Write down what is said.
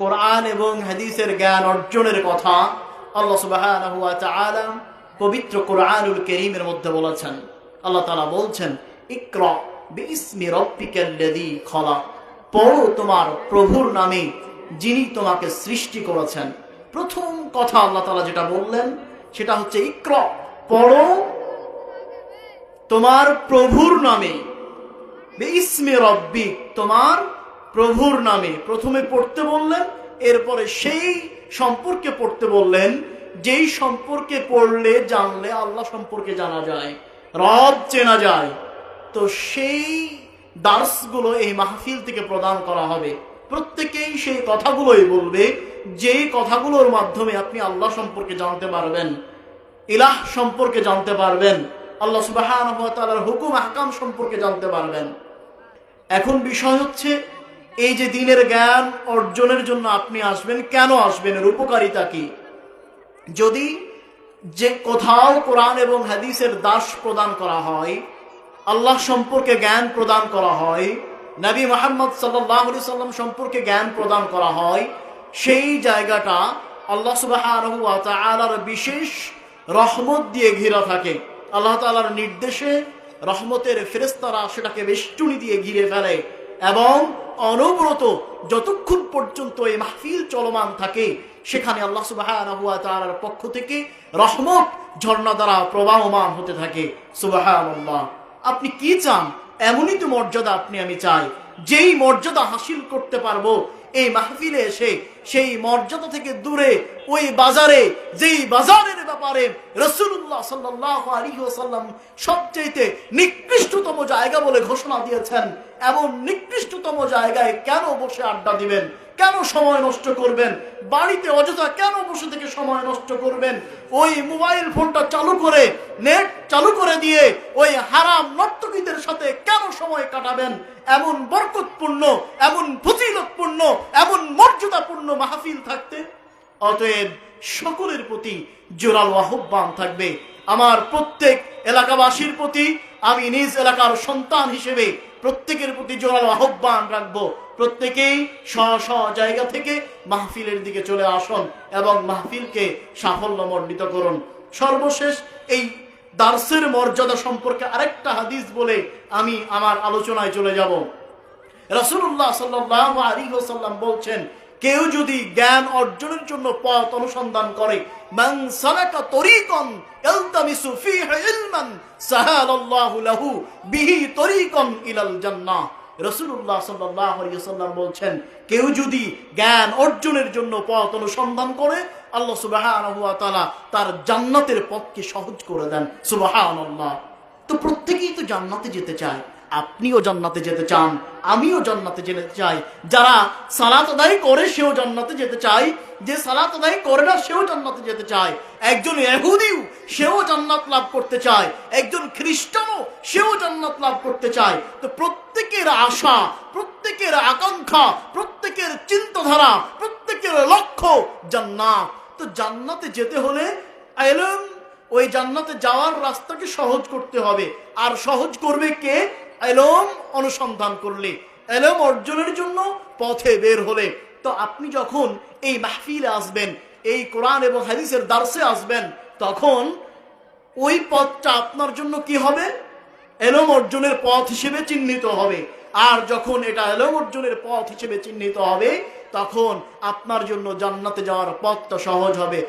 কোরআন এবং হাদিসের জ্ঞান অর্জনের কথা আল্লাহ পবিত্র কোরআনুল করিমের মধ্যে বলেছেন। আল্লাহ তাআলা বলছেন, ইকরা খলাক। পড়ো তোমার প্রভুর নামে, যিনি তোমাকে সৃষ্টি করেছেন। প্রথম কথা আল্লাহ তাআলা যেটা বললেন, সেটা হচ্ছে, ইকরা, পড়ো তোমার প্রভুর নামে। ইসমে রব্বিক, তোমার প্রভুর নামে প্রথমে পড়তে বললেন, এরপরে সেই সম্পর্কে পড়তে বললেন, যেই সম্পর্কে পড়লে জানলে আল্লাহ সম্পর্কে জানা যায়, রব চেনা যায়। তো সেই দার্সগুলো এই মাহফিল থেকে প্রদান করা হবে। প্রত্যেকেই সেই কথাগুলোই বলবে, যে কথাগুলোর মাধ্যমে আপনি আল্লাহ সম্পর্কে জানতে পারবেন, ইলাহ সম্পর্কে জানতে পারবেন, আল্লাহ সুবাহান হুকুম, আহকাম সম্পর্কে জানতে পারবেন। এখন বিষয় হচ্ছে এই যে দিনের জ্ঞান অর্জনের জন্য আপনি আসবেন, কেন আসবেন? এর উপকারিতা কি? যদি যে কোথাও কোরআন এবং হাদিসের দাস প্রদান করা হয়, আল্লাহ সম্পর্কে জ্ঞান প্রদান করা হয়, নবী মোহাম্মদ সাল্লাহ সাল্লাম সম্পর্কে জ্ঞান প্রদান করা হয়, সেই জায়গাটা আল্লাহ সুবাহ বিশেষ রহমত দিয়ে ঘিরা থাকে। আল্লাহ তালার নির্দেশে রহমতের ফেরেস্তারা সেটাকে বেষ্টনী দিয়ে ঘিরে ফেলে এবং অনবরত যতক্ষণ পর্যন্ত এই মাহফিল চলমান থাকে, সেখানে আল্লাহ সুবাহ পক্ষ থেকে রহমত ঝর্ণা দ্বারা প্রবাহমান হতে থাকে। সুবাহ আপনি কি চান? এমনই তো মর্যাদা আপনি, আমি চাই। যেই মর্যাদা হাসিল করতে পারব, এই মাহফিলে এসে সেই মর্যাদা থেকে দূরে, ওই বাজারে, যেই বাজারের ব্যাপারে রসুল্লাহ সাল্লাহ আলী ওসাল্লাম সবচেয়ে নিকৃষ্টতম জায়গা বলে ঘোষণা দিয়েছেন, এমন নিকৃষ্টতম জায়গায় কেন বসে আড্ডা দিবেন? কেন সময় নষ্ট করবেন? বাড়িতে অযথা কেন বসে থেকে সময় নষ্ট করবেন? ওই মোবাইল ফোনটা চালু করে, নেট চালু করে দিয়ে ওই হারাম কেন সময় কাটাবেন। এমন বরকতপূর্ণ, এমন ফজিলতপূর্ণ, এমন মর্যাদাপূর্ণ মাহফিল থাকতে, অতএব সকলের প্রতি জোরালো আহ্বান থাকবে। আমার প্রত্যেক এলাকাবাসীর প্রতি, আমি নিজ এলাকার সন্তান হিসেবে প্রত্যেকের প্রতি জোরালো আহ্বান রাখব। প্রত্যেকেই স্ব জায়গা থেকে মাহফিলের দিকে চলে আসুন এবং মাহফিলকে সাফল্য সাফল্যমণ্ডিত করুন। সর্বশেষ এই দার্সের মর্যাদা সম্পর্কে আরেকটা হাদিস বলে আমি আমার আলোচনায় চলে যাব। রসুল্লাহ সাল্লাহ আলী সাল্লাম বলছেন, কেউ যদি জ্ঞান অর্জনের জন্য পথ অনুসন্ধান করে বলছেন, কেউ যদি জ্ঞান অর্জনের জন্য পথ অনুসন্ধান করে আল্লাহ ওয়া তার জান্নাতের পথকে সহজ করে দেন। সুবহানাল্লাহ। তো প্রত্যেকেই তো জান্নাতে যেতে চায়। আপনিও জান্নাতে যেতে চান, আমিও জান্নাতে যেতে চাই। যারা সালাত আদায় করে সেও জান্নাতে যেতে চাই যে সালাত আদায় করে না, সেও জান্নাতে যেতে চায়। একজন এহুদিও সেও জান্নাত লাভ করতে চায়। একজন খ্রিস্টানও, সেও জান্নাত লাভ করতে চায়। তো প্রত্যেকের আশা, প্রত্যেকের আকাঙ্ক্ষা, প্রত্যেকের চিন্তাধারা, প্রত্যেকের লক্ষ্য জান্নাত। তো জান্নাতে যেতে হলে ওই জান্নাতে যাওয়ার রাস্তাকে সহজ করতে হবে। আর সহজ করবে কে? এলম অনুসন্ধান করলে। এলম অর্জনের জন্য পথে বের হলে। তো আপনি যখন এই মাহফিলে আসবেন, এই কোরআন এবং হাদিসের দার্সে আসবেন, তখন ওই পথটা আপনার জন্য কি হবে? এলম অর্জনের পথ হিসেবে চিহ্নিত হবে। আর যখন এটা এলম অর্জনের পথ হিসেবে চিহ্নিত হবে তখন আপনার জন্য জান্নাতে যাওয়ার পথটা সহজ হবে।